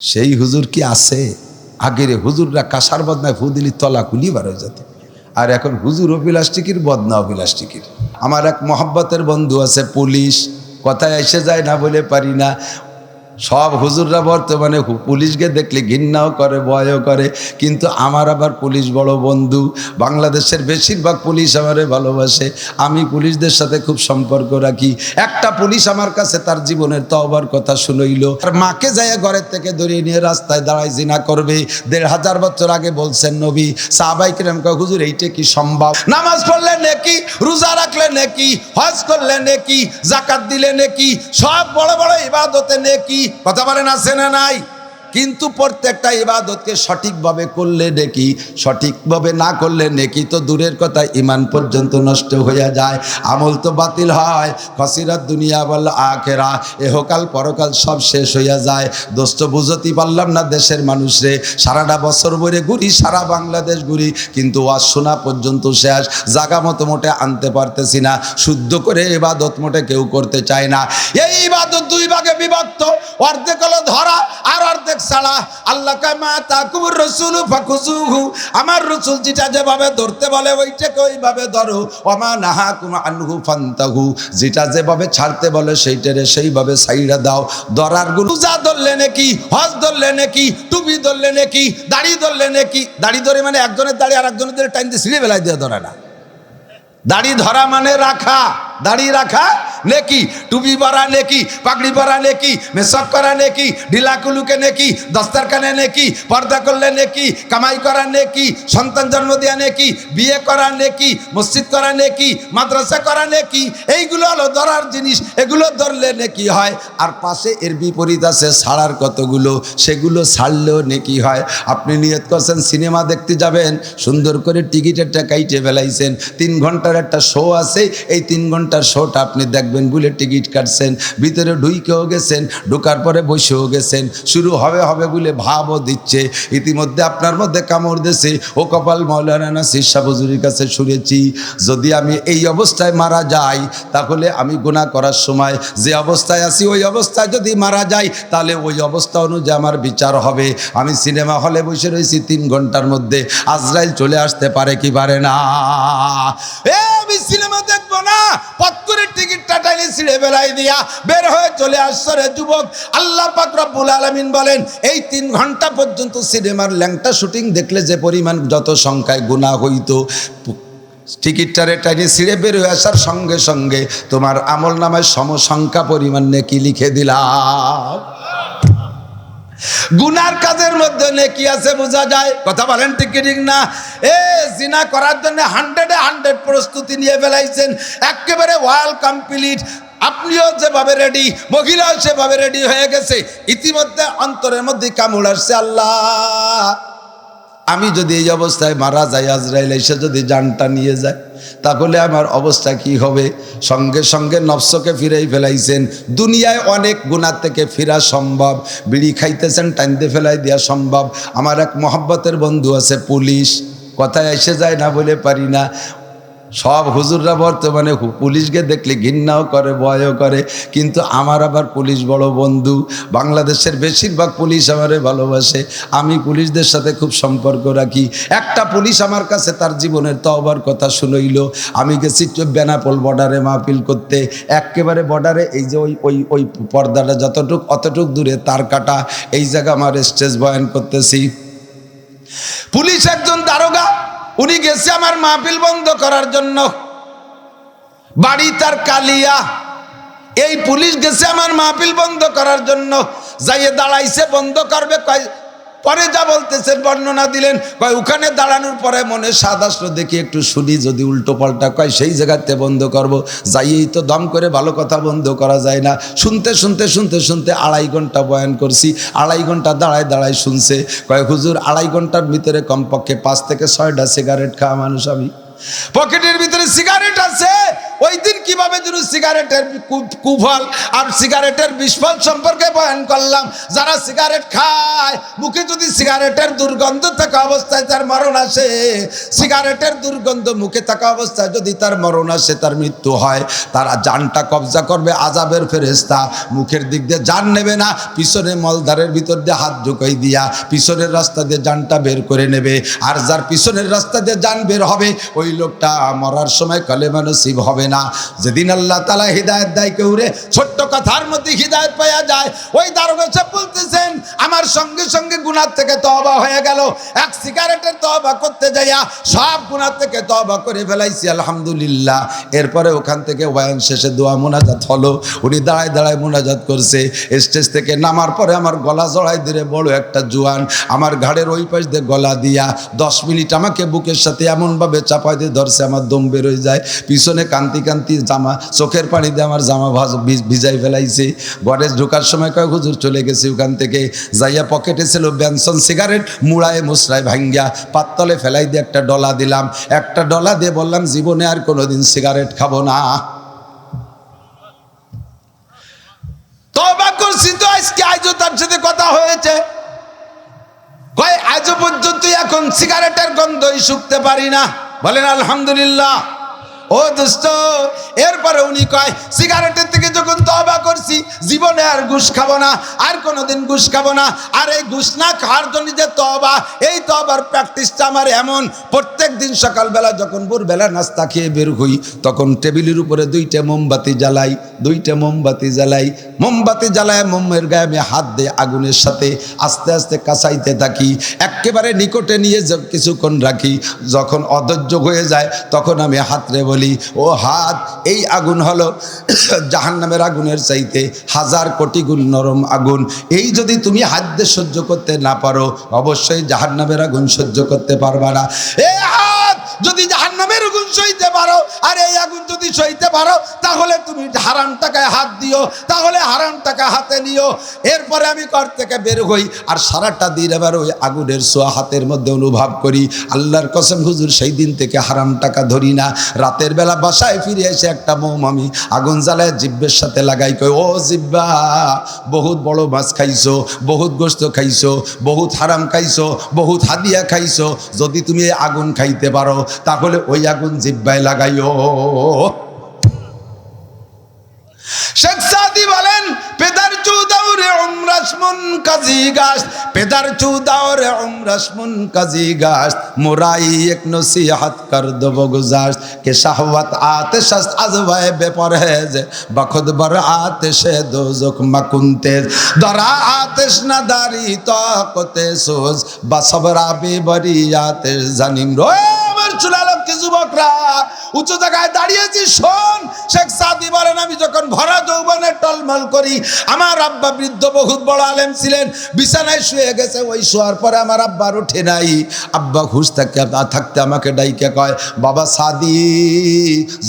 সেই হুজুর কি আছে? আগের হুজুররা কাঁসার বদনায় ফু দিলি তলা কুলি বার হয়ে যেত। আর এখন হুজুর অভিলাষ্টিকির, বদনা অভিলাষ্টিকির। আমার এক মহাব্বতের বন্ধু আছে, পুলিশ। কথায় এসে যায় না বলে পারি না। সব হুজুররা বর্তমানে পুলিশকে দেখলে ঘৃণাও করে ভয়ও করে। কিন্তু আমার আবার পুলিশ বড় বন্ধু। বাংলাদেশের বেশিরভাগ পুলিশ আমারে ভালোবাসে। আমি পুলিশদের সাথে খুব সম্পর্ক রাখি। একটা পুলিশ আমার কাছে তার জীবনের তওবার কথা শুনইল। আর মাকে যায় ঘরের থেকে ধরিয়ে নিয়ে রাস্তায় দাঁড়ায় জিনা করবে। দেড় হাজার বছর আগে বলছেন নবী সাহাবাই কিরাম কয়, হুজুর এইটা কি সম্ভব? নামাজ পড়লে নেকি? রোজা রাখলে নেকি? হজ করলে নেকি? জাকাত দিলে নেকি? সব বড় বড় ইবাদতে নেকি? কথা বলেন, আছে না নাই? কিন্তু প্রত্যেকটা ইবাদতকে সঠিকভাবে করলে নেকি, সঠিকভাবে না করলে নেকি তো দূরের কথা, ইমান পর্যন্ত নষ্ট হয়ে যায়, আমল তো বাতিল হয়, খসিরাত দুনিয়া বল আখেরা এহকাল পরকাল সব শেষ হইয়া যায়, দোস্ত বুঝতে পারলাম না দেশের মানুষরে, সারাটা বছর ভরে ঘুরি, সারা বাংলাদেশ ঘুরি, কিন্তু ওয়াজ শোনা পর্যন্ত শেষ, জাগা মতো মোটে আনতে পারতেছি না, শুদ্ধ করে ইবাদত মোটে কেউ করতে চায় না। এই ইবাদত দুই ভাগে বিভক্ত, অর্ধেক হলো ধরা আর অর্ধেক আল্লাহ তাকুর রসুল আমার রসুল যেটা যেভাবে ধরতে বলে ওইটাকে ওইভাবে ধরো। অমা নাহা আনহু ফান্তাহু। যেটা যেভাবে ছাড়তে বলে, সেইটারে সেইভাবে সাইডা দাও। ধরারগুলো যা ধরলে নাকি? হজ ধরলে নাকি? টুপি ধরলে নাকি? দাড়ি ধরলে নাকি? দাড়ি ধরে মানে একজনের দাড়ি আর একজনের দাঁড়িয়ে টাইম দিয়ে ছিঁড়ে বেলায় দিয়ে ধরে না। দাড়ি ধরা মানে রাখা। দাড়ি রাখা নেকি, টুপি পরা নেকি, পাগড়ি পরা নেকি মেসক করা নেকি ঢিলাকুলুকে নেকি, দস্তারখানে নেকি, পর্দা করলে নেকি, কামাই করা নেকি, সন্তান জন্ম দেওয়া নেকি, বিয়ে করা নেকি, মসজিদ করা নেকি, মাদ্রাসা করা নেকি, এইগুলো হলো ধরার জিনিস, এগুলো ধরলে নেকি হয়। আর পাশে এর বিপরীত আছে ছাড়ার কতগুলো, সেগুলো ছাড়লেও নেকি হয়। আপনি নিয়ত করছেন সিনেমা দেখতে যাবেন, সুন্দর করে টিকিটের টাকাইটে বেলাইছেন তিন ঘণ্টার একটা শো আছে, এই তিন ঘণ্টার শোটা আপনি দেখবেন বলে টিকিট কাটছেন, ভিতরে ঢুইকেও গেছেন, ঢুকার পরে বসেও গেছেন, শুরু হবে হবে বলে ভাবও দিচ্ছে। ইতিমধ্যে আপনার মধ্যে কামড় দিয়েছে। ও কপাল মৌলানা শিরশা বজুরির কাছে শুনেছি, যদি আমি এই অবস্থায় মারা যাই, তাহলে আমি গুণা করার সময় যে অবস্থায় আছি, ওই অবস্থায় যদি মারা যাই, তাহলে ওই অবস্থা অনুযায়ী আমার বিচার হবে। আমি সিনেমা হলে বসে রয়েছি তিন ঘণ্টার মধ্যে। আজরাইল চলে আসতে পারে কি পারে না? এ, আমি সিনেমা না করে টিকিটটা টাইলে ছিঁড়ে বেলাই দিয়া বের হয়ে চলে যুবক। আল্লাহ পাক রব্বুল আলামিন বলেন, এই তিন ঘণ্টা পর্যন্ত সিনেমার ল্যাংটা শুটিং দেখলে যে পরিমাণ যত সংখ্যায় গুণা হইতো টিকিটটারে টাইনে ছিঁড়ে বের হয়ে আসার সঙ্গে সঙ্গে তোমার আমল নামায় সমসংখ্যা পরিমাণ নেকি লিখে দিলাম। গুনার কাজের মধ্যে নেকি আছে, বোঝা যায়। কথা বলেন ঠিক ঠিক না? এ, জিনা করার জন্য হান্ড্রেডে হান্ড্রেড প্রস্তুতি নিয়ে ফেলাইছেন। একেবারে ওয়াল কমপ্লিট আপনিও যেভাবে রেডি মহিলাও সেভাবে রেডি হয়ে গেছে। ইতিমধ্যে অন্তরের মধ্যে কামড় আসছে আল্লাহ। আমি যদি এই অবস্থায় মারা যাই আজরাইল, এসে যদি জানটা নিয়ে যায়, তাহলে আমার অবস্থা কি হবে? সঙ্গে সঙ্গে নফসকে ফিরেই ফেলাইছেন। দুনিয়ায় অনেক গুণার থেকে ফেরা সম্ভব। বিড়ি খাইতেছেন টানতে ফেলাই দেওয়া সম্ভব। আমার এক মহব্বতের বন্ধু আছে, পুলিশ। কথায় এসে যায় না বলে পারি না। সব হুজুররা বর্তমানে পুলিশকে দেখলে ঘৃণাও করে, ভয়ও করে। কিন্তু আমার আবার পুলিশ বড় বন্ধু। বাংলাদেশের বেশিরভাগ পুলিশ আমারে ভালোবাসে। আমি পুলিশদের সাথে খুব সম্পর্ক রাখি। একটা পুলিশ আমার কাছে তার জীবনের তওবার কথা শুনইল। আমি গেছি বেনাপোল বর্ডারে মাহফিল করতে। একেবারে বর্ডারে এই যে ওই ওই ওই পর্দাটা যতটুক, অতটুক দূরে তার কাটা। এই জায়গা আমার স্টেজ বয়ান করতেছি। পুলিশ একজন দারোগা। উনি গেছে আমার মাহফিল বন্ধ করার জন্য। বাড়ি তার কালিয়া। এই পুলিশ গেছে আমার মাহফিল বন্ধ করার জন্য। যাইয়ে দাঁড়াইছে, বন্ধ করবে পরে যা বলতেছেন, বর্ণনা দিলেন। কয়, ওখানে দাঁড়ানোর পরে মনে স্বাদ আসলো, দেখি একটু শুনি, যদি উল্টো পাল্টা কয়, সেই জায়গাতে বন্ধ করব। যাইয়েই তো দম করে ভালো কথা বন্ধ করা যায় না। শুনতে শুনতে শুনতে শুনতে আড়াই ঘণ্টা বয়ান করছি। আড়াই ঘণ্টা দাঁড়ায় দাঁড়ায় শুনছে। কয়, হুজুর, আড়াই ঘণ্টার ভিতরে কমপক্ষে পাঁচ থেকে ছয়টা সিগারেট খাওয়া মানুষ আমি। পকেটের ভিতরে সিগারেট আছে। ওই দিন কীভাবে যেন সিগারেটের কুফল আর সিগারেটের বিস্ফল সম্পর্কে বয়ান করলাম। যারা সিগারেট খায়, মুখে যদি সিগারেটের দুর্গন্ধ থাকা অবস্থায় তার মরণ আসে, সিগারেটের দুর্গন্ধ মুখে থাকা অবস্থায় যদি তার মরণ আসে, তার মৃত্যু হয়। তারা জানটা কবজা করবে, আজাবের ফেরেস্তা মুখের দিক দিয়ে জান নেবে না, পিছনে মলদারের ভিতর দিয়ে হাত ঢুকাই দিয়া পিছনের রাস্তা দিয়ে জানটা বের করে নেবে। আর যার পিছনের রাস্তা দিয়ে জান বের হবে, ওই লোকটা মরার সময় কলেমা নসিব হবে না। যেদিন আল্লাহ তালা হৃদায়ত দেয় কেউ রে, ছোট্ট কথার মধ্যে হৃদায়ত পাওয়া যায়। ওই দারোগা বলতেছেন, আমার সঙ্গে সঙ্গে গুনার থেকে তবা হয়ে গেল। এক সিগারেটের তবা করতে যাইয়া সব গুনার থেকে তবা করে ফেলাইছি, আলহামদুলিল্লাহ। এরপরে ওখান থেকে ওয়ান শেষে দোয়া মোনাজাত হলো। উনি দাঁড়ায় দাঁড়ায় মোনাজাত করছে। স্টেজ থেকে নামার পরে আমার গলা জড়াই দিলে বড় একটা জোয়ান, আমার ঘাড়ের ওই পাশ দিয়ে গলা দিয়া দশ মিনিট আমাকে বুকের সাথে এমনভাবে চাপাই দিয়ে ধরছে, আমার দম বেরোয় যায়। পিছনে কান্তি কান্তি জামা, চোখের পানি দিয়ে আমার জামা ভাজ ভিজাই ফেলাইছে। ঘরে ঢোকার সময় কয়, হুজুর চলে গেছে ওখান থেকে। যাইয়া পকেটে ছিল ব্যানসন সিগারেট, মুড়ায় মুসরায় ভাঙ্গিয়া পাত্তলে ফেলাই দিয়ে একটা ডলা দিলাম। একটা ডলা দিয়ে বললাম, জীবনে আর কোনোদিন সিগারেট খাব না। কথা হয়েছে। এখন সিগারেটের গন্ধই শুকতে পারি না। বলেন আলহামদুলিল্লাহ। ও দুষ্ট, এরপরে উনি কয়, সিগারেটের থেকে যখন তবা করছি, জীবনে আর ঘুষ খাব না, আর কোনোদিন ঘুষ খাব না। আর এই ঘুষ না খাওয়ার জন্য যে তবা এই তবার প্র্যাকটিসটা আমার এমন। প্রত্যেক দিন সকালবেলা যখন ভোরবেলা নাস্তা খেয়ে বের হই, তখন টেবিলের উপরে দুইটা মোমবাতি জ্বালাই, দুইটা মোমবাতি জ্বালাই, মোমবাতি জ্বালায় মোমের গায়ে আমি হাত দিয়ে আগুনের সাথে আস্তে আস্তে কাঁচাইতে থাকি। একেবারে নিকটে নিয়ে কিছুক্ষণ রাখি, যখন অধৈর্য হয়ে যায়, তখন আমি হাত হাতরে বলি, ও হাত, এই আগুন হলো জাহান্নামের আগুনের চাইতে হাজার কোটি গুণ নরম আগুন। এই যদি তুমি হাত দিয়ে সহ্য করতে না পারো, অবশ্যই জাহান্নামের আগুন সহ্য করতে পারবা না। এ হাত, যদি জাহান্নামের আগুন সইতে পারো। আর এই আগুন যদি সইতে পারো, তাহলে তুমি হারাম টাকায় হাত দিও, তাহলে হারাম টাকা হাতে নিও। এরপরে আমি ঘর থেকে বের হই আর সারাটা দিন এবার ওই আগুনের সোয়া হাতের মধ্যে অনুভব করি। আল্লাহর কসম, হুজুর, সেই দিন থেকে হারাম টাকা ধরি না। রাতের বেলা বাসায় ফিরে এসে একটা মোম আমি আগুন জ্বালায় জিব্বের সাথে লাগাই, কই, ও জিব্বা, বহুত বড় মাছ খাইছো, বহুত গোস্ত খাইছো, বহুত হারাম খাইছো, বহুত হাদিয়া খাইছো। যদি তুমি আগুন খাইতে পারো, তাহলে ওই আগুন জিব্বায় লাগাইও। শেখ সাদি বলেন, পেদার চুদাউরে উমরাসমুন কাজী গাছ, পেদার চুদাউরে উমরাসমুন কাজী গাছ, মোরাই এক নসিহাত কর দেব গুজার কে শাহওয়াত আতিশ আজবায় বেপরহেজ বখুদ বর আতিশ দোজক মাকুনতে দরা আতিশ না দারি তাকতে সোজ বাসবরা বেবরি আতিশ জানিম রো আমার চুলালক্ষ্মী যুবকরা, উঁচু জায়গায় দাঁড়িয়েছি, শোন, শেখ সাদি বলেন আমি যখন ভরা যৌবনে টলমল করি, আমার আব্বা বৃদ্ধ বহুত বড় আলেম ছিলেন, বিছানায় শুয়ে গেছে, ওই শোয়ার পরে আমার আব্বার উঠে নাই। আব্বা ঘুষ থাকতে থাকতে আমাকে ডাইকে কয়, বাবা সাদি,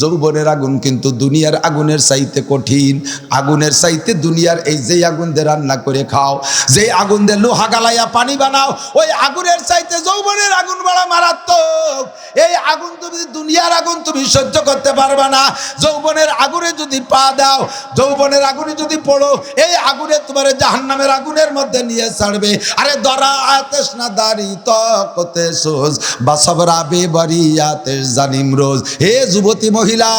যৌবনের আগুন কিন্তু দুনিয়ার আগুনের চাইতে কঠিন। আগুনের চাইতে দুনিয়ার এই যে আগুন দিয়ে রান্না করে খাও, যে আগুন দিয়ে লোহা গালাইয়া পানি বানাও, ওই আগুনের চাইতে যৌবনের আগুন বড় মারাত্মক। এই আগুন তুমি দুনিয়ার আগুন তুমি সহ্য করতে পারবে না, যৌবনের আগুনে যদি পা দাও, যৌবনের আগুনে যদি পড়ো, এই আগুনে তোমার জাহান্নামের আগুনের মধ্যে নিয়ে ছাড়বে। আরে দরা আতেস না দাড়ি তকতে সোজ বা সবরাবে বাড়িয়াতে জানিম রোজ। হে যুবতী মহিলা,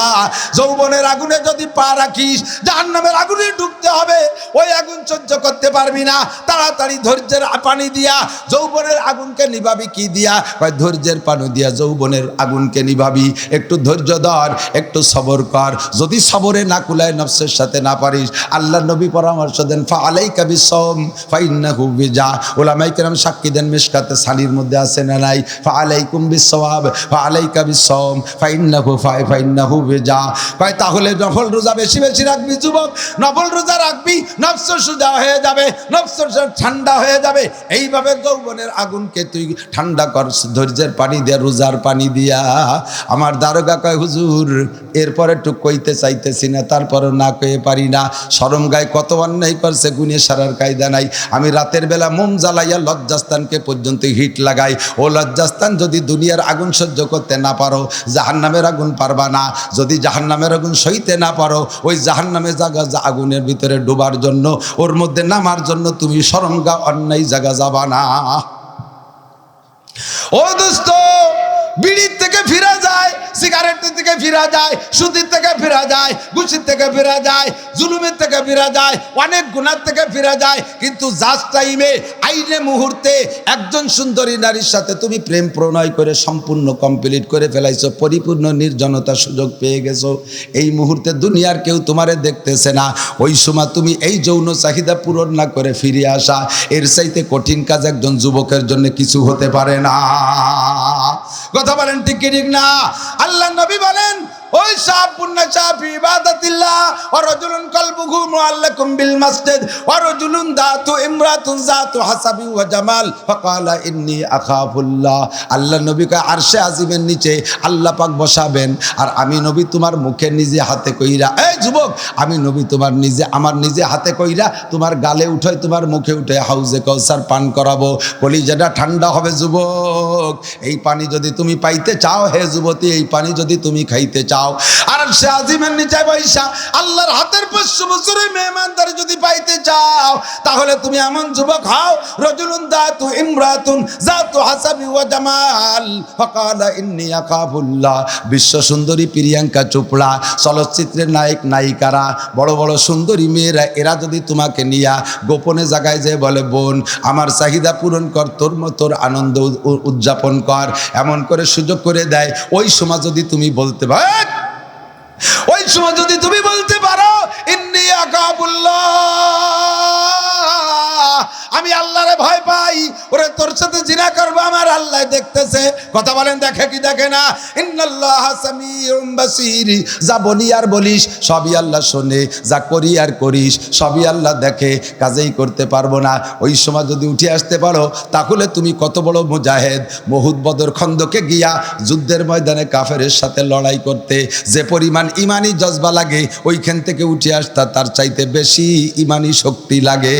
যৌবনের আগুনে যদি পা রাখিস, জাহান্নামের আগুনে ঢুকতে হবে, ওই আগুন সহ্য করতে পারবি না। তাড়াতাড়ি ধৈর্যের পানি দিয়া, যৌবনের আগুনকে নিবাবি কি দিয়া? ধৈর্যের পানি দিয়া যৌবনের আগুনকে নিভাবি, একটু ধৈর্য ধর, একটু সবর কর। যদি সবরে না কুলায় নফসের সাথে না পারিস আল্লাহ নবী পরামর্শ দেন ফা আলাই কাবি সম ফাইন্না হুবি যা ওলামাই কেরাম সাক্ষী দেন মিসকাতে সালির মধ্যে আছে না নাই? ফা আলাইকুম বিসওয়াব ফা আলাইকা বিসম ফাইন্না হু ফাই ফাইন্না হুবি যা কয়, তাহলে নফল রোজা বেশি বেশি রাখবি, যুবক? নফল রোজা রাখবি নফস সুজা হয়ে যাবে নফস ঠান্ডা হয়ে যাবে। এইভাবে যৌবনের আগুনকে তুই ঠান্ডা কর, ধৈর্যের পানি দিয়া রোজার পানি দিয়া। আমার দারোগা কয়, হুজুর, এরপরে একটু কইতে চাইতেছি না, তারপরও না কয়ে পারি না। সরম গায়ে কত অন্যায় করছে গুনে সারার কায়দা নাই। আমি রাতের বেলা মোম জ্বালাইয়া লজ্জাস্তানকে পর্যন্ত হিট লাগাই। ও লজ্জাস্তান যদি দুনিয়ার আগুন সহ্য করতে না পারো, জাহান্নামের আগুন পারবা না। যদি জাহান্নামের আগুন সইতে না পারো, ওই জাহান্নামে জাগা আগুনের ভিতরে ডোবার জন্য, ওর মধ্যে নামার জন্য তুমি সরমগা অন্যায় জায়গা যাবা না। ও দোস্ত বিড়ির থেকে ফিরা যায় সিগারেটের থেকে ফিরা যায়, সুতির থেকে ফিরা যায় গুছির থেকে ফিরা যায়, জুলুমের থেকে ফিরা যায়, অনেক গুণার থেকে ফিরা যায়। কিন্তু জাস্ট টাইমে আইনে মুহূর্তে একজন সুন্দরী নারীর সাথে তুমি প্রেম প্রণয় করে সম্পূর্ণ কমপ্লিট করে ফেলাইছো, পরিপূর্ণ নির্জনতার সুযোগ পেয়ে গেছো। এই মুহূর্তে দুনিয়ার কেউ তোমারে দেখতেছে না। ওই সময় তুমি এই যৌন চাহিদা পূরণ না করে ফিরে আসা, এর চাইতে কঠিন কাজ একজন যুবকের জন্য কিছু হতে পারে না। কথা বলেন ঠিক ঠিক না? আল্লাহ নবী বলেন ওই সাপুন্ন চাপি ইবাদাতিল্লাহ। মুআল্লাকুম বিল মাসজিদ। দাতু ইমরাতুন হাসাবি ওয়া জামাল। ফাকালা আখাফুল্লাহ। আল্লাহ নবীকে আরশে আজিমের নিচে আল্লাহ পাক বসাবেন। আর আমি নবী তোমার মুখে নিজে হাতে কইরা, এই যুবক, আমি নবী তোমার নিজে, আমার নিজে হাতে কইরা তোমার গালে উঠে তোমার মুখে উঠে হাউজে কৌসার পান করাবো। কলিজাটা ঠান্ডা হবে যুবক। এই পানি যদি তুমি পাইতে চাও হে যুবতী, এই পানি যদি তুমি খাইতে চাও আর সে আজিমের নিচে বৈশা, আল্লাহর হাতের পাঁচশো বছরের মেহমানদার যদি পাইতে চাও, তাহলে তুমি এমন যুবক হও, রজুলুন দাতু ইমরাতুন জাতু হাসাবি ওয়া জামাল। ফাকালা ইন্নী আখাফুল্লাহ। বিশ্ব সুন্দরী প্রিয়াঙ্কা চোপড়া, চলচ্চিত্রের নায়ক নায়িকারা, বড় বড় সুন্দরী মেয়েরা, এরা যদি তোমাকে নিয়া গোপনে জায়গায় যে বলে, বোন, আমার চাহিদা পূরণ কর, তোর মতোর আনন্দ উদযাপন কর। এমন করে সুযোগ করে দেয়। ওই সময় যদি তুমি বলতে পার ওই সময় যদি তুমি বলতে পারো ইন্ডিয়া আকাবুল্লাহ। আমি আল্লাহরে ভয় পাই। ওরে, তোর সাথে জিনা করব, আমার আল্লাহ দেখতেছে। কথা বলেন, দেখে কি দেখে না? যা বলি আর বলিস, সবই আল্লাহ শোনে। যা করি আর করিস, সবই আল্লাহ দেখে। কাজেই করতে পারব না। ওই সময় যদি উঠে আসতে পারো, তাহলে তুমি কত বড় মুজাহেদ। মহুদ বদর খন্দকে গিয়া যুদ্ধের ময়দানে কাফেরের সাথে লড়াই করতে। যে পরিমাণ ইমানি জজবা লাগে, ওইখান থেকে উঠে আসতা তার চাইতে বেশি ইমানি শক্তি লাগে।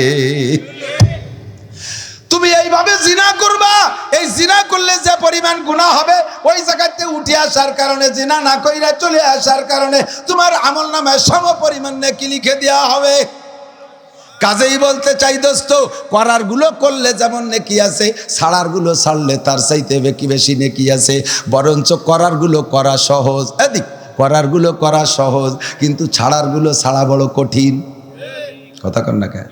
তুমি এইভাবে জিনা করবা, এই জিনা করলে যে পরিমাণ গুণা হবে, ওই জায়গাতে উঠে আসার কারণে, জিনা না কইরা চলে আসার কারণে তোমার আমল নামে সম পরিমাণ নেকি লিখে দেওয়া হবে। কাজেই বলতে চাই দোস্ত করারগুলো করলে যেমন নেকি আছে ছাড়ারগুলো ছাড়লে তার চাইতে বেশি বেশি নেকি আছে। বরঞ্চ করারগুলো করা সহজ। এদিক করারগুলো করা সহজ, কিন্তু ছাড়ারগুলো ছাড়া বড় কঠিন। কথা কন না কে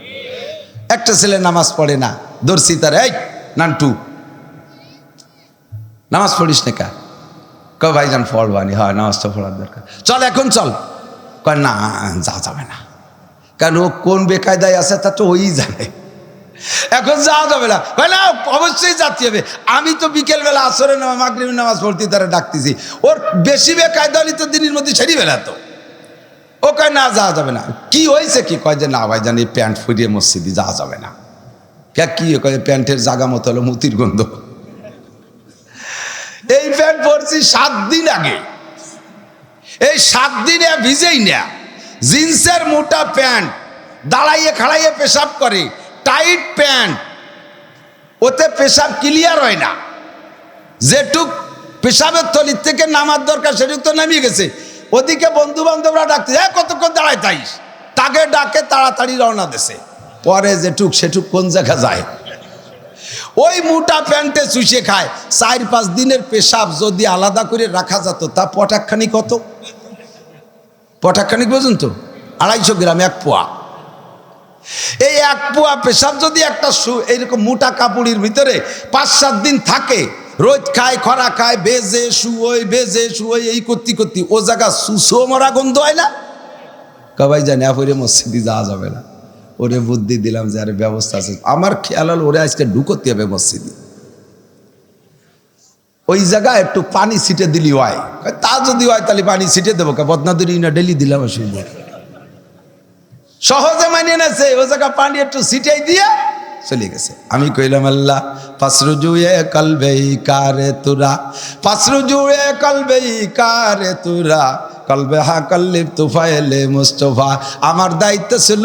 একটা ছেলে নামাজ পড়ে না, দর্শি তার, এই, নান্টু, নামাজ পড়িস না কা? ক ভাইজান পড়বানি, হয়, নামাজটা পড়ার দরকার। চল, এখন চল। কয়, না যা যাবে না। কারণ ও কোন বেকায়দায় আছে তা তো ওই জানে। এখন যাওয়া যাবে না। কয়, না, অবশ্যই যাতে হবে। আমি তো বিকেলবেলা আসরে নামাজ মাগরিব নামাজ পড়তে তারা ডাকতেছি। ওর বেশি বেকায়দা হলে তো দিনের মধ্যে ছেড়ি বেলা তো ও কয়, না, যাওয়া যাবে না। কি হয়েছে কি? কয় যে, না ভাই জানি প্যান্ট ফুরিয়ে মসজিদে যাওয়া যাবে না। কে, কি কয়, প্যান্টের জাগা মতো হলো মুতির গন্ধ। এই প্যান্ট পরছি সাত দিন আগে। এই সাত দিনে ভিজেই না। জিন্সের মোটা প্যান্ট, দাঁড়াইয়ে খাড়াইয়ে পেশাব করে, টাইট প্যান্ট। ওতে পেশাব ক্লিয়ার হয় না। যেটুক পেশাবের তলির থেকে নামার দরকার, সেটুক তো নামিয়ে গেছে। ওদিকে বন্ধু বান্ধবরা ডাকতে যায় কতক্ষণ দাঁড়ায় তাইস তাকে ডাকে, তাড়াতাড়ি রওনা দেশে পরে যেটুক সেটুক কোন জায়গা যায়। ওই মোটা প্যান্টে চুষে খায়। চার পাঁচ দিনের পেশাব যদি আলাদা করে রাখা যেত, তা পটাকখানি কত? পটাকখানি পর্যন্ত? আড়াইশো গ্রাম, এক পোয়া। এই এক পোয়া পেশাব যদি একটা এইরকম মোটা কাপড়ের ভিতরে পাঁচ সাত দিন থাকে রোদ খায়, খরা খায়, বেজে শুয়োই বেজে শুয়োই এই করতে করতে ও জায়গা সুসো মরা গন্ধ হয় না? কবাই জানি আপরে মসজিদে যাওয়া যাবে না। ওরে বুদ্ধি দিলাম যে, আরে, ব্যবস্থা আছে। আমার খেয়াল হলো ওরে আজকে ঢুকতে হবে মসজিদে। ওই জায়গায় একটু পানি ছিটে দিলি হয়। তা যদি হয়, তাহলে পানি ছিটে দেবো। বদনাদুরি না, ডেলি দিলাম অসুবিধা সহজে মানিয়ে নেছে ও জায়গা পানি একটু ছিটাই দিয়ে চলে গেছে। আমি কইলাম, আল্লাহ পাশরু জুয়ে কলবেই কারে তুরা পাশরু জুয়ে কলবেই কারে তুরা। কলবে হা কল্লিপ তুফাইলে মুস্তফা। আমার দায়িত্ব ছিল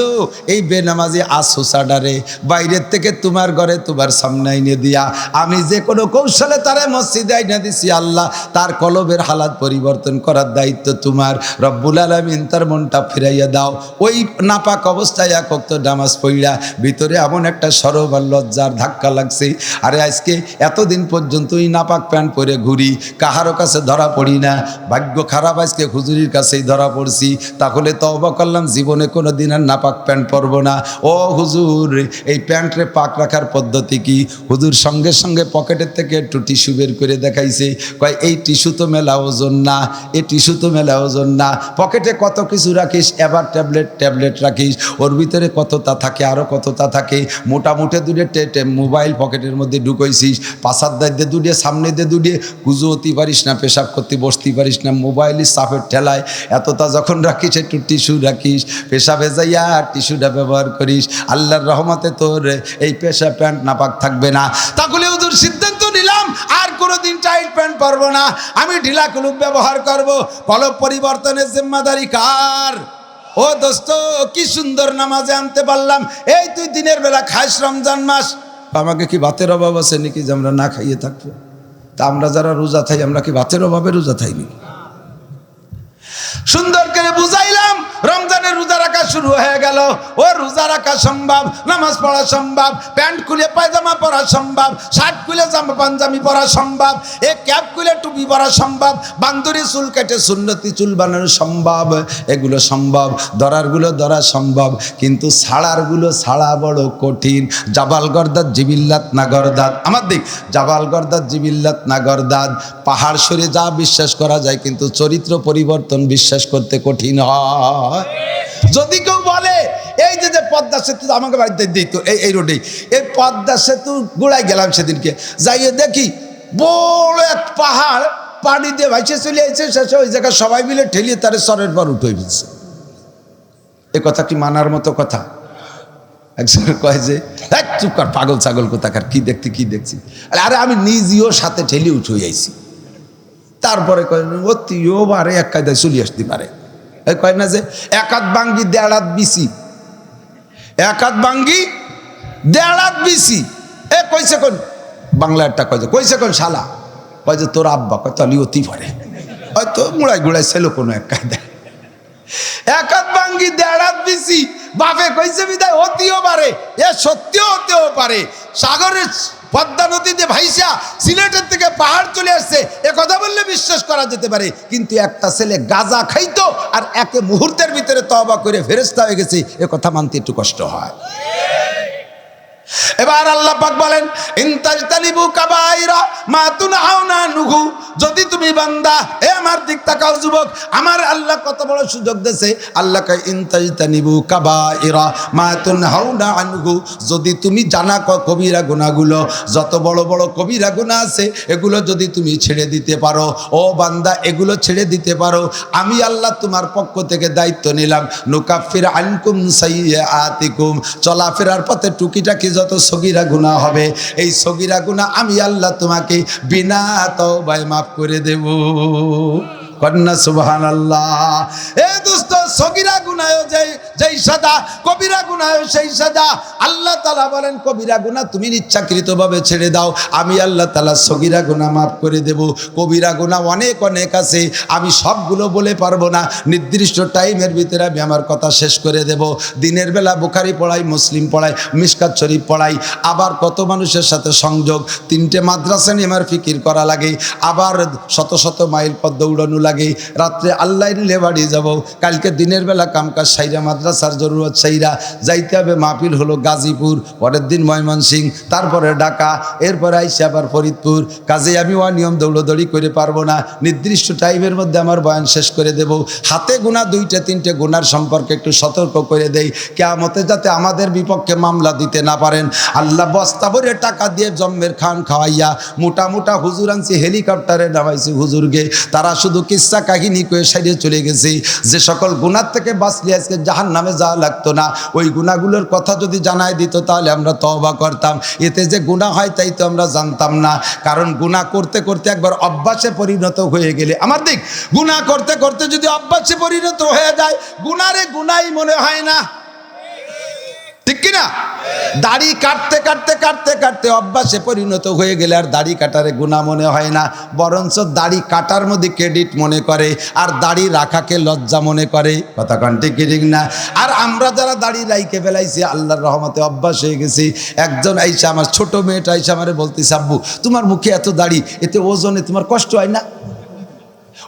এই বেনামাজি আসুসাডারে, বাইরের থেকে তোমার ঘরে তোমার সামনে এনে দিয়া। আমি যে কোনো কৌশলে তারে মসজিদে আইনা দিছি, আল্লাহ, তার কলবের হালাত পরিবর্তন করার দায়িত্ব তোমার। রব্বুল আলমিন তার মনটা ফিরাইয়া দাও। ওই নাপাক অবস্থায় এক অক্ত নামাজ পড়া ভিতরে এমন একটা সরোবার লজ্জার ধাক্কা লাগছে। আরে আজকে এতদিন পর্যন্ত ওই নাপাক প্যান্ট পরে ঘুরি, কাহারও কাছে ধরা পড়ি না। ভাগ্য খারাপ আজকে হুজুরির কাছেই ধরা পড়ছি, তাহলে তবা করলাম, জীবনে কোনো দিন আর নাপাক প্যান্ট পরবো না। ও হুজুর, এই প্যান্টরে পাক রাখার পদ্ধতি কি? হুজুর সঙ্গে সঙ্গে পকেটের থেকে একটু টিস্যু বের করে দেখাইছে, কয়, এই টিস্যু তো মেলা ওজন না এই টিস্যু তো মেলা ওজন না, পকেটে কত কিছু রাখিস, এবার ট্যাবলেট ট্যাবলেট রাখিস, ওর ভিতরে কতটা থাকে আরও কতটা থাকে, মোটামুটি দুটে মোবাইল পকেটের মধ্যে ঢুকাইছিস, পাশার দায়িত্বে দুটিয়ে সামনে দিয়ে দুটিয়ে কুজো হতে পারিস না, পেশাব করতে বসতে পারিস না মোবাইলই সাফের ঠেলায় এতটা যখন রাখিস, একটু টিস্যু রাখিস, পেশাবে যাইয়া টিস্যুটা ব্যবহার করিস। আল্লাহর রহমতে তোর এই পেশা প্যান্ট নাপাক থাকবে না। তাহলে ওদের সিদ্ধান্ত নিলাম, আর কোনোদিন টাইট প্যান্ট পরবো না। আমি ঢিলা কুলুপ ব্যবহার করব। কলব পরিবর্তনের জিম্মাদারি কার? ও দোস্ত, কি সুন্দর নামাজে আনতে পারলাম। এই তুই দিনের বেলা খাইস রমজান মাস। আমাকে কি ভাতের অভাব আছে নাকি যে আমরা না খাইয়ে থাকব? তা আমরা যারা রোজা থাই, আমরা কি ভাতের অভাবে রোজা থাইনি সুন্দর করে বুঝাইলাম রমজানের রোজা রাখা শুরু হয়ে গেল। ও রোজা রাখা সম্ভব, নামাজ পড়া সম্ভব, প্যান্ট খুলে পায়জামা পরা সম্ভব, শার্ট খুলে জামা পাঞ্জামি পরা সম্ভব, এ ক্যাপ খুলে টুপি পরা সম্ভব, বান্দরি চুল কেটে সুন্নতি চুল বানানো সম্ভব, এগুলো সম্ভব, দরারগুলো ধরা সম্ভব, কিন্তু ছাড়ারগুলো ছাড়া বড় কঠিন। জাবাল গর্দাত জিবিল্লাত না আমার দিক জাবাল গর্দাত জিবিল্লাত না পাহাড় সরে যা বিশ্বাস করা যায়, কিন্তু চরিত্র পরিবর্তন বিশ্বাস করতে কঠিন হয়। যদি কেউ বলে এই যে পদ্মা সেতু আমাকে বাড়িতে দিত এই এই রোডেই। এই পদ্মা সেতু গোড়ায় গেলাম সেদিনকে। যাইয়ে দেখি বড় এক পাহাড় পানি দিয়ে ভাইসে চলে এসেছে। শেষে ওই জায়গায় সবাই মিলে ঠেলিয়ে তার সরের পর উঠে ফেলছে। এ কথা কি মানার মতো কথা? একজন কয় যে "ধ্যাৎ, চুপ কর পাগল ছাগল কোথাকার কি দেখতে কি দেখছি? আরে, আমি নিজেও সাথে ঠেলি উঠে আইছি। তারপরে কয় ও বারে এক কায়দায় চলে আসতে পারে। কয় না যে একাত বাঙ্গি দেড়াত বিসি একাত বাঙ্গি দেড়াত বিসি এ কইছে কোন? বাংলা একটা কয় কইছে কোন শালা? কয় যে, তোর আব্বা কয় তাহলে অতি পারে। হয়তো মুড়াই গুড়াই ছিল কোনো এক কায়দায়। একাত বাঙ্গি দেড়াত বিসি বাপে কইছে বিদায় হতেও পারে। এ সত্যিও হতেও পারে। সাগরের পদ্মা নদীতে ভাইসা সিলেটের থেকে পাহাড় চলে আসছে। এ কথা বললে বিশ্বাস করা যেতে পারে, কিন্তু একটা ছেলে গাজা খাইতো আর একে মুহূর্তের ভিতরে তবা করে ফেরেস্তা হয়ে গেছে, এ কথা মানতে একটু কষ্ট হয়। এবার আল্লাহ পাক বলেন ইনতাজতানিবু কাবাইরা মা তুনহাউনা নুহু যদি তুমি বান্দা, এ আমার দিক তাকাও যুবক, আমার আল্লাহ কত বড় সুযোগ দেছে আল্লাহ কয় ইনতাজতানিবু কাবাইরা মা তুনহাউনা আনহু। যদি তুমি জানা কবিরা গুনাহগুলো যত বড় বড় কবিরা গুনাহ আছে, এগুলো যদি তুমি ছেড়ে দিতে পারো, ও বান্দা, এগুলো ছেড়ে দিতে পারো। আমি আল্লাহ তোমার পক্ষ থেকে দায়িত্ব নিলাম। নুকাফির আনকুম সাইয়াতিকুম চলাফেরার পথে টুকিটাকি সগিরা গুণা হবে এই সগিরা গুণা আমি আল্লাহ তোমাকে বিনা তওবায় মাফ করে দেব। কন্যা সুবহান আল্লাহ এ দোস্ত সগিরা গুনায় যেই যেই সাদা, কবিরা গুনায় সেই সাদা। আল্লাহ তালা বলেন, কবিরা গুনা তুমি ইচ্ছাকৃতভাবে ছেড়ে দাও। আমি আল্লাহ তালা সগিরা গুনা মাফ করে দেব। কবিরা গুনা অনেক অনেক আছে। আমি সবগুলো বলে পারব না। নির্দিষ্ট টাইমের ভিতরে আমি আমার কথা শেষ করে দেব। দিনের বেলা বুখারি পড়াই, মুসলিম পড়াই, মিসকাত শরীফ পড়াই। আবার কত মানুষের সাথে সংযোগ। তিনটে মাদ্রাসা নিয়ে আমার ফিকির করা লাগে। আবার শত শত মাইল পথ দৌড়ানো লাগে। রাত্রে আল্লাহ নিলে বাড়ি যাব। কালকে দিনের বেলা কামকাজ সাইরা, মাদ্রাসার জরুরত সাইরা। যাইতে হবে মাহফিল হলো গাজীপুর, পরের দিন ময়মনসিং তারপরে ঢাকা, এরপরে আইসে আবার ফরিদপুর। কাজে আমি অনিয়ম দৌড়দৌড়ি করে পারব না। নির্দিষ্ট টাইমের মধ্যে আমার বয়ান শেষ করে দেব। হাতে গোনা দুইটা, তিনটে গোনার সম্পর্কে একটু সতর্ক করে দেই। কেয়ামতে যাতে আমাদের বিপক্ষে মামলা দিতে না পারেন। আল্লাহ বস্তা ভরে টাকা দিয়ে জম্মের খান খাওয়াইয়া, মোটা মোটা হুজুর আনছি, হেলিকপ্টারে নামাইছি হুজুরকে। তারা শুধু কিস কাহিনী কয়ে সাইডে চলে গেছি। যে সকল গুণার থেকে বাঁচলে আজকে জাহান নামে যাওয়া লাগতো না। ওই গুণাগুলোর কথা যদি জানাই দিত তাহলে আমরা তবা করতাম। এতে যে গুণা হয় তাই তো আমরা জানতাম না। কারণ গুণা করতে করতে একবার অভ্যাসে পরিণত হয়ে গেলে আমার দিক গুণা করতে করতে যদি অভ্যাসে পরিণত হয়ে যায় গুণারে গুণাই মনে হয় না। ঠিক কিনা? দাড়ি কাটতে কাটতে কাটতে কাটতে অভ্যাসে পরিণত হয়ে গেলে আর দাড়ি কাটারে গুণা মনে হয় না। বরঞ্চ দাড়ি কাটার মধ্যে ক্রেডিট মনে করে, আর দাড়ি রাখাকে লজ্জা মনে করে। কথা কন্টি ঠিক না? আর আমরা যারা দাড়ি রাইকে ফেলাইছি, আল্লাহর রহমতে অভ্যাস হয়ে গেছি। একজন আইসা, আমার ছোট মেয়েটা আইসা আমারে বলতেছে, আব্বু, তোমার মুখে এত দাড়ি, এতে ওজনে তোমার কষ্ট হয় না?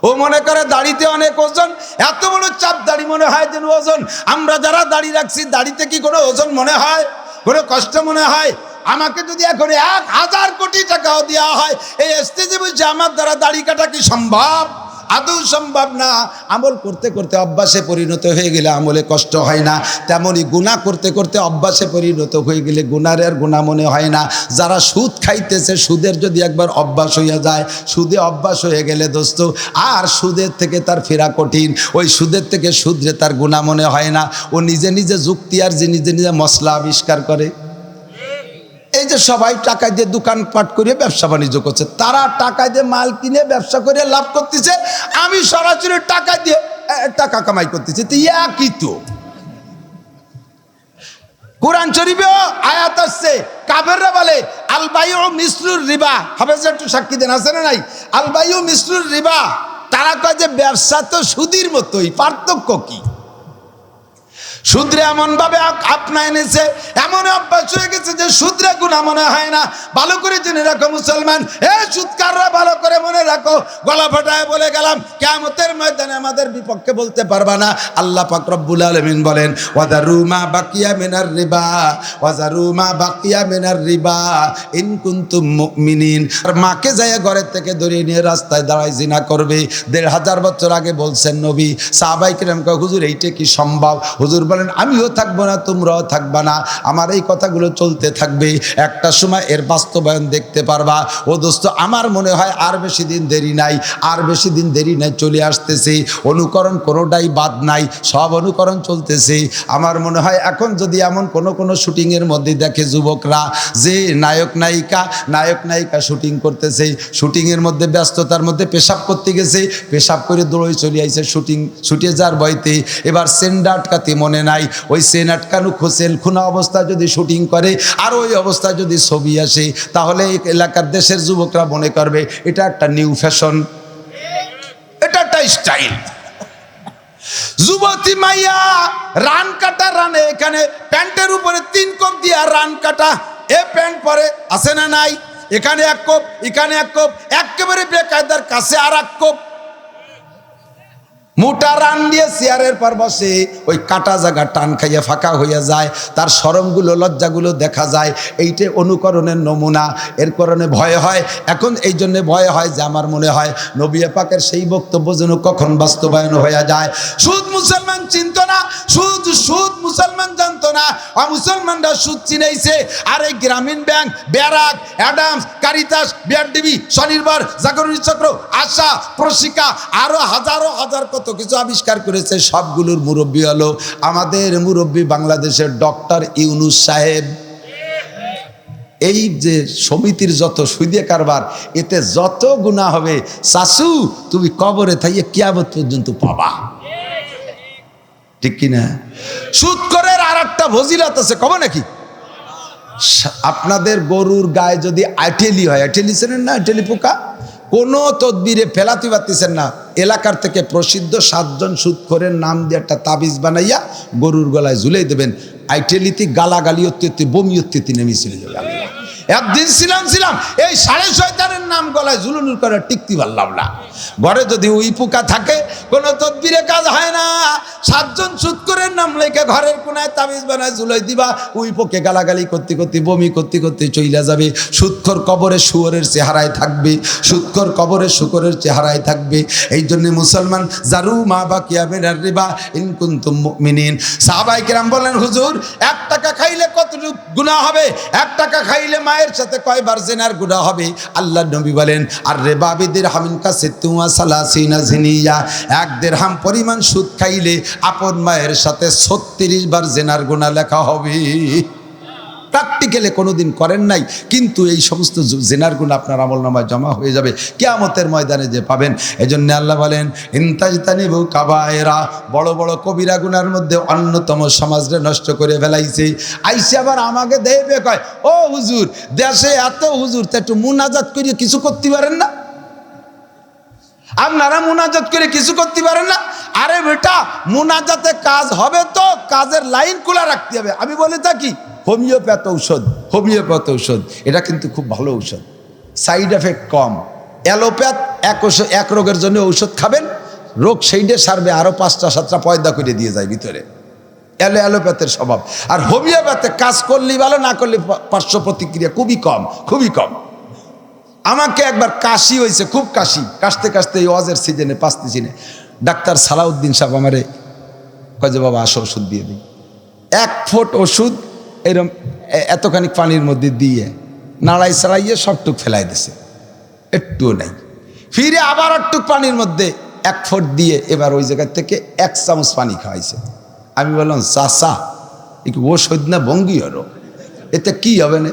ও মনে করে দাড়িতে অনেক ওজন, এত বড় চাপ দাড়ি মনে হয় যেন ওজন। আমরা যারা দাড়ি রাখছি, দাড়িতে কি কোনো ওজন মনে হয়? কোনো কষ্ট মনে হয়? আমাকে যদি এখন এক হাজার কোটি টাকাও দেওয়া হয়, এই স্টেজে বলছে আমার দ্বারা দাড়ি কাটা কি সম্ভব? আদৌ সম্ভব না। আমল করতে করতে অভ্যাসে পরিণত হয়ে গেলে আমলে কষ্ট হয় না। তেমনই গুণা করতে করতে অভ্যাসে পরিণত হয়ে গেলে গুণার আর গুণা মনে হয় না। যারা সুদ খাইতেছে, সুদের যদি একবার অভ্যাস হইয়া যায়, সুদে অভ্যাস হয়ে গেলে দোস্ত, আর সুদের থেকে তার ফেরা কঠিন। ওই সুদের থেকে সুদরে তার গুণা মনে হয় না। ও নিজে নিজে যুক্তি আর যে নিজে নিজে মশলা আবিষ্কার করে। এই যে সবাই টাকা দিয়ে দোকানপাট করে ব্যবসা বাণিজ্য করছে, তারা টাকা দিয়ে মাল কিনে ব্যবসা করে লাভ করতেছে, আমি সরাসরি টাকা দিয়ে টাকা কামাই করতেছি, তো একই তো। কোরআন শরীফে আয়াত আসছে কাবেররা বলে আলবায়ু মিসরুর রিবা যে একটু সাক্ষী দেন, আছে না নাই? আলবায়ু মিসরুর রিবা, তারা কয় যে ব্যবসা তো সুদির মতোই, পার্থক্য কি? সুদ্রে এমন ভাবে আপনা এনেছে এমন অভ্যাস হয়ে গেছে যে সুদ্রে গুণা মনে হয় না। ভালো করে জেনে রাখো মুসলমান। এ সুৎকাররা ভালো করে মনে রাখো। গলা ফাটায় বলে গেলাম কেমতের ময়দানে আমাদের বিপক্ষে বলতে পারবা না। আল্লাহ রব্বুল আলামিন বলেন ওয়াদারুমা বাকিয়া মিনার রিবা ওয়াজারুমা বাকিয়া মিনার রিবা, ইন কুনতুম মুমিনিন। আর মাকে যায় ঘরের থেকে ধরে নিয়ে রাস্তায় দাঁড়ায় জিনা করবে। দেড় হাজার বছর আগে বলছেন নবী, সাহাবাই কিরাম কয় হুজুর, এইটা কি সম্ভব? হুজুর বলেন, আমিও থাকব না, তোমরাও থাকবা না। আমার এই কথাগুলো চলতে থাকবে। একটা সময় এর বাস্তবায়ন দেখতে পারবা। ও দোস্ত, আমার মনে হয় আর বেশি দিন দেরি নাই, আর বেশি দিন দেরি নাই চলে আসতেছে। অনুকরণ কোনোটাই বাদ নাই, সব অনুকরণ চলতেছে। আমার মনে হয় এখন যদি এমন কোনো কোনো শুটিংয়ের মধ্যে দেখে যুবকরা যে নায়ক, নায়িকা নায়ক, নায়িকা শুটিং করতেছে, শুটিংয়ের মধ্যে ব্যস্ততার মধ্যে পেশাব করতে গেছে, পেশাব করে দৌড়ে চলে আইছে শুটিং, ছুটে যার বইতে এবার সেন্ড আটকাতে মনে নাই। ওই সেন আটকানো খোসেল খুনা অবস্থায় যদি শুটিং করে, আর ওই অবস্থায় যদি ছবি আসে, তাহলে এলাকার দেশের যুবকরা মনে করবে, এটা একটা নিউ ফ্যাশন এটা একটা স্টাইল যুবতী মাইয়া, রান কাটা রানে এখানে প্যান্টের উপরে তিন কোপ দিয়া রান কাটা। এ প্যান্ট পরে আছে না নাই? এখানে এক কোপ, এখানে এক কোপ, একেবারে বেকায়দার কাছে আর এক কোপ। মোটা রান দিয়ে চেয়ারের পর বসে, ওই কাটা জায়গা টান খাইয়া ফাঁকা হইয়া যায়, তার সরমগুলো, লজ্জাগুলো দেখা যায়, এইটা অনুকরণের নমুনা, এর কারণে ভয় হয়। এখন এই জন্যে ভয় হয় যে আমার মনে হয় নবিয়া পাকের সেই বক্তব্য যেন কখন বাস্তবায়ন হয়ে যায়। সুদ মুসলমান চিনত না, সুদ সুদ মুসলমান জানতো না আর মুসলমানরা সুদ চিনাইছে। আর এই Grameen bank, BRAC, Adams, Caritas BRDB Swanirvar, Jagorani Chakra, আশা, প্রশিকা, আরও হাজারো হাজার কত কিছু আবিষ্কার করেছে, সবগুলোর মুরব্বী হলো আমাদের মুরব্বী বাংলাদেশের ডক্টর ইউনুস সাহেব। এই যে সমিতির যত সুদে কারবার, এতে যত গুণা হবে শাশু তুমি কবরে থাইয়ে কিয়ামত পর্যন্ত পাবা। ঠিক কিনা? সুদ করে আর একটা ভজিলাত আছে, কবে নাকি? আপনাদের গরুর গায়ে যদি আইটেলি হয় আইটেলি চেনেন না আইটেলি পোকা? কোনো তদবিরে ফেলাতে পারতেছেন না এলাকার থেকে প্রসিদ্ধ সাতজন সুৎখরের নাম দিয়ে একটা তাবিজ বানাইয়া গরুর গলায় ঝুলে দেবেন আইটেলিতে গালাগালি অত্যুতি বমি অত্যুতি নেমেছিল আল্লাহ। একদিন ছিলাম ছিলাম। এই সাড়ে ছয়তারের নাম গলায় ঝুলুনুর করে টিকতে পারলাম না। ঘরে যদি ওই পোকা থাকে, কোনো তদবিরে কাজ হয় না। সাতজন সুৎকরের নাম লেখে ঘরের কোনায় তাবিজ বানায় ঝুলাই দিবা। উই পক্ষে গালাগালি করতে করতে, বমি করতে করতে চইলা যাবে। সুৎখর কবরে শুয়োরের চেহারায় থাকবে। সুৎখর কবরে শুকরের চেহারায় থাকবে। এই জন্যে মুসলমান, জারু মা বা কিয়ামের রিবা ইনকুন্তুম মুমিনিন। সাহাবাই কেরাম বললেন হুজুর, এক টাকা খাইলে কতটুকু গুনাহ হবে? এক টাকা খাইলে মায়ের সাথে কয়বার জেনার গুড়া হবে? আল্লাহ নবী বলেন, আর রে বাবিদের হামিন কাছে তুয়া সালাসিনা জিনিয়া। এক দেড় হাম পরিমাণ সুদ খাইলে আপন মায়ের সাথে ছত্রিশ বার জেনার গুনাহ লেখা হবে। প্র্যাকটিক্যালে কোনোদিন করেন নাই, কিন্তু এই সমস্ত জেনার গুণ আপনার আমল নামায় জমা হয়ে যাবে। কেয়ামতের ময়দানে যে পাবেন এই জন্য আল্লাহ বলেন ইন্তাজতানি বউ কাবায়েরা বড় বড় কবিরা গুনার মধ্যে অন্যতম সমাজরে নষ্ট করে ফেলাইছে। আইসে আবার আমাকে দেবে কয়, ও হুজুর, দেশে এত হুজুর, তা একটু মুনাজাত করিয়ে কিছু করতে পারেন না? আপনারা মুনাজাত করে কিছু করতে পারেন না। আরে বেটা, মুনাজাতে কাজ হবে তো, কাজের লাইন খোলা রাখতে হবে। আমি বলে থাকি, হোমিওপ্যাথ ঔষধ হোমিওপ্যাথ ঔষধ, এটা কিন্তু খুব ভালো ঔষধ। সাইড এফেক্ট কম। অ্যালোপ্যাথ, এক এক রোগের জন্য ঔষধ খাবেন, রোগ সেইডে সারবে আরও পাঁচটা, সাতটা পয়দা করে দিয়ে যায় ভিতরে। অ্যালো, অ্যালোপ্যাথের স্বভাব। আর হোমিওপ্যাথে কাজ করলেই ভালো, না করলে পার্শ্ব প্রতিক্রিয়া খুবই কম খুবই কম। আমাকে একবার কাশি হয়েছে, খুব কাশি। কাশতে কাশতে এই ওয়াজের সিজনে পাঁচতে চিনে ডাক্তার সালাউদ্দিন সাহেব আমারে কয় যে, বাবা, আসো ওষুধ দিয়ে দিই। এক ফুট ওষুধ এরম এতখানি পানির মধ্যে দিয়ে নাড়াই সাড়াইয়ে সবটুক ফেলাই দিছে। একটুও নাই। ফিরে আবার একটুক পানির মধ্যে এক ফুট দিয়ে এবার ওই জায়গা থেকে এক চামচ পানি খাওয়াইছে। আমি বললাম চাষা একটু ওষুধ না ভঙ্গি হলো। এতে কি হবে না?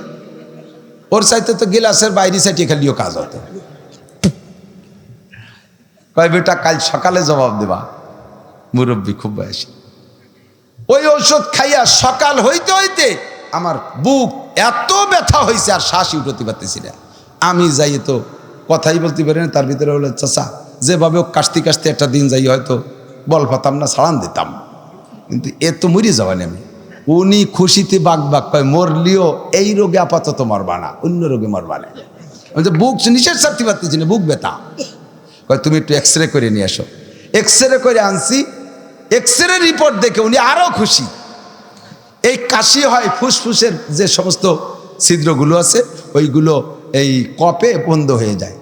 ওর চাইতে তো গিলাসের বাইরে সাইটে খালিও কাজ হতো। কয়, বেটা, কাল সকালে জবাব দেবা। মুরব্বী খুব বয়সী। ওই ঔষধ খাইয়া সকাল হইতে হইতে আমার বুক এত ব্যথা হয়েছে আর শ্বাসই উঠতে পারতেছি না। আমি যাই তো কথাই বলতে পারি না, তার ভিতরে হলো চাষা যেভাবে ও কাশতে কাশতে একটা দিন যাই, হয়তো বল পাতাম না ছাড়ান দিতাম। কিন্তু এ তো মরি যাবানি আমি। উনি খুশিতে বাঘ বাঘ কয়, মরলিও এই রোগে আপাতত মরবা না, অন্য রোগে মরবা না। বুক নিঃশ্বাস ছাড়তে পারতেছি না, বুক ব্যথা। কয়, তুমি একটু এক্স রে করে নিয়ে আসো। এক্স রে করে আনছি এক্স রে রিপোর্ট দেখে উনি আরও খুশি। এই কাশি হয়, ফুসফুসের যে সমস্ত ছিদ্রগুলো আছে, ওইগুলো এই কপে বন্ধ হয়ে যায়।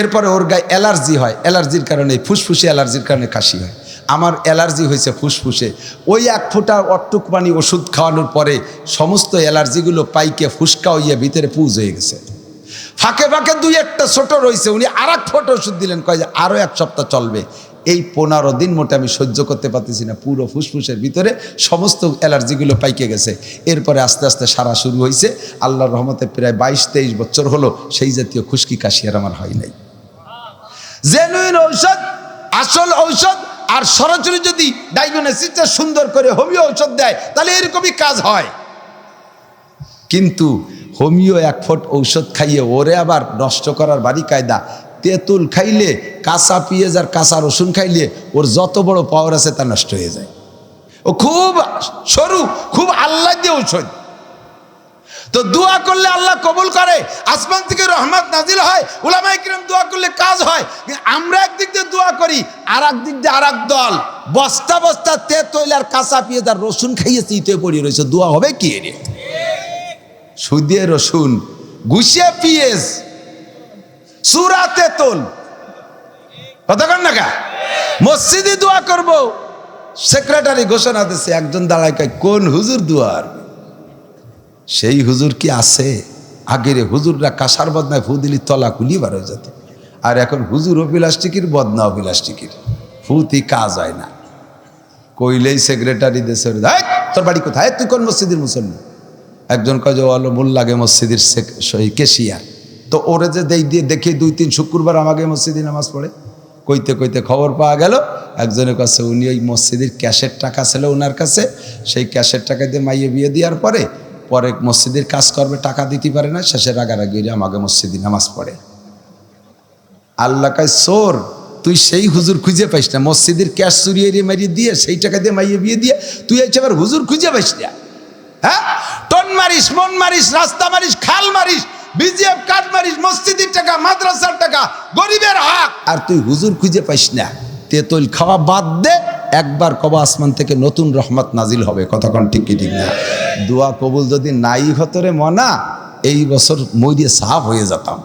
এরপরে ওর গায়ে অ্যালার্জি হয়, অ্যালার্জির কারণে, ফুসফুসে অ্যালার্জির কারণে কাশি হয়। আমার অ্যালার্জি হয়েছে ফুসফুসে। ওই এক ফোঁটা অট্টুক পানি ওষুধ খাওয়ানোর পরে সমস্ত অ্যালার্জিগুলো পাইকে ফুসকা হইয়া ভিতরে পুজ হয়ে গেছে। ফাঁকে ফাঁকে দুই একটা ছোট রয়েছে উনি আর এক ফোঁটা ওষুধ দিলেন, কয় যে আরও এক সপ্তাহ চলবে। এই পনেরো দিন মোটে আমি সহ্য করতে পারতেছি না, পুরো ফুসফুসের ভিতরে সমস্ত অ্যালার্জিগুলো পাইকে গেছে। এরপরে আস্তে আস্তে সারা শুরু হয়েছে আল্লাহর রহমতে প্রায় বাইশ তেইশ বছর হলো সেই জাতীয় খুশকি কাশি আর আমার হয় নাই। জেনুইন ঔষধ, আসল ঔষধ আর সরাসরি যদি ডায়াগনোসিসটা সুন্দর করে হোমিও ঔষধ দেয়, তাহলে এরকমই কাজ হয়। কিন্তু হোমিও এক ফোট ঔষধ খাইয়ে ওরে আবার নষ্ট করার বাড়ি কায়দা। তেঁতুল খাইলে, কাঁচা পিঁয়াজ আর কাঁচা রসুন খাইলে ওর যত বড় পাওয়ার আছে তা নষ্ট হয়ে যায়। ও খুব সরু, খুব আল্লাহ দিয়ে ঔষধ। তো দোয়া করলে আল্লাহ কবুল করে। আসমান থেকে রহমত নাজিল হয় উলামাই কিরম দোয়া করলে কাজ হয়। আমরা একদিক দিয়ে দোয়া করি আর একদিক দিয়ে আর দল। বস্তা বস্তা তেঁতুল আর কাঁচা পিঁয়াজ আর রসুন খাইয়েছে ইতে পড়িয়ে রয়েছে। দোয়া হবে কি রে? সুদিয়ে রসুন গুছিয়ে পিএস সুরা তেতুল কতক্ষণ না কা? মসজিদে দোয়া করব। সেক্রেটারি ঘোষণা দিচ্ছে একজন দাঁড়ায় কোন হুজুর দোয়ার সেই হুজুর কি আছে? আগের হুজুররা কাঁসার বদনায় ফু দিলি তলা কুলি বার হয়ে যেত। আর এখন হুজুর প্লাস্টিকের বদনাও প্লাস্টিকের ফুতি কাজ হয় না। কইলেই সেক্রেটারি দেশের তোর বাড়ি কোথায়? তুই কোন মসজিদের মুসল্লি? একজন কয় যে আলো মোল্লাগে মসজিদের কেশিয়ার। তো ওরে যে দেই দিয়ে দেখে দুই তিন শুক্রবার আমাকে মসজিদে নামাজ পড়ে। কইতে কইতে খবর পাওয়া গেল একজনের কাছে উনি ওই মসজিদের ক্যাশের টাকা ছিল ওনার কাছে। সেই ক্যাশের টাকা দিয়ে মাইয়ে বিয়ে দেওয়ার পরে পরে মসজিদের কাজ করবে, টাকা দিতে পারে না, শেষে রাগারাগি আমাকে মসজিদে নামাজ পড়ে। আল্লাহ কায়, সোর, তুই সেই হুজুর খুঁজে পাইস না। মসজিদের ক্যাশ চুরিয়ে রে মারিয়ে দিয়ে, সেই টাকা দিয়ে মাইয়ে বিয়ে দিয়ে, তুই হচ্ছে আবার হুজুর খুঁজে পাইস না। হ্যাঁ? টন মারিস, মন মারিস, রাস্তা মারিস, খাল মারিস, বিজিএফ কার্ড মারিস, মসজিদের টাকা, মাদ্রাসার টাকা, গরিবের হক। আর তুই হুজুর খুঁজে পাইস না। তেঁতুল খাওয়া বাদ দে একবার কবা আসমান থেকে নতুন রহমত নাজিল হবে। কতক্ষণ ঠিক কি ঠিক না? দোয়া কবুল যদি নাই হতরে মনা, এই বছর মই দিয়ে সাফ হয়ে যেতাম।